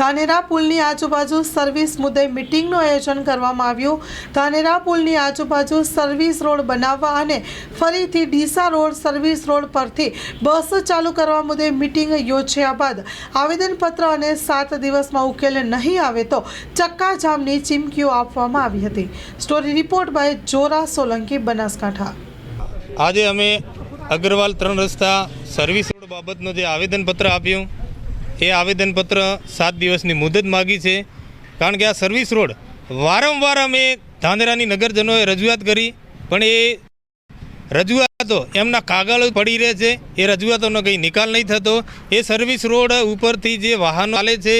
ધાનેરા પુલની આજુબાજુ સર્વિસ મુદ્દે મિટિંગનું આયોજન કરવામાં આવ્યું. ધાનેરા પુલની આજુબાજુ સર્વિસ રોડ બનાવવા અને ફરીથી ડીસા રોડ સર્વિસ રોડ પરથી બસ ચાલુ કરવા મુદ્દે મિટિંગ યોજ્યા બાદ આવેદનપત્ર અને સાત દિવસમાં ઉકેલ નહીં આવે તો ચક્કાજામની ચીમકીઓ આપવામાં આવી હતી. Story report by Jora Solanki, Banaskantha. આજે અમે અગ્રવાલ ત્રણ રસ્તા સર્વિસ રોડ બાબતનું જે આવેદનપત્ર આપ્યું એ આવેદનપત્ર સાત દિવસની મુદત માગી છે. કારણ કે આ સર્વિસ રોડ વારંવાર અમે ધાંધરાની નગરજનોએ રજૂઆત કરી, પણ એ રજૂઆતો એમના કાગળો પડી રહે છે. એ રજૂઆતોનો કંઈ નિકાલ નહીં થતો. એ સર્વિસ રોડ ઉપરથી જે વાહનો ચાલે છે,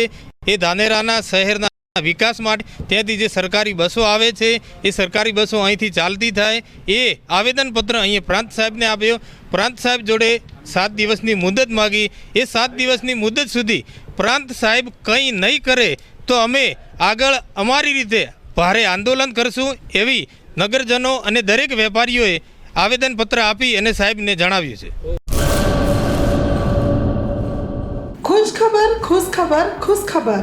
એ ધાનેરાના શહેરના વિકાસ માટે ત્યાંથી જે સરકારી બસો આવે છે. એ સરકારી બસો અહીંથી ચાલતી થાય. એ આવેદનપત્ર અહીંયા પ્રાંત સાહેબને આપ્યો. પ્રાંત સાહેબ જોડે સાત દિવસની મુદત માગી. એ સાત દિવસની મુદત સુધી પ્રાંત સાહેબ કંઈ નહીં કરે તો અમે આગળ અમારી રીતે ભારે આંદોલન કરશું એવી નગરજનો અને દરેક વેપારીઓએ આવેદનપત્ર આપી અને સાહેબને જણાવ્યું છે. ખુશ ખબર ખુશ ખબર ખુશ ખબર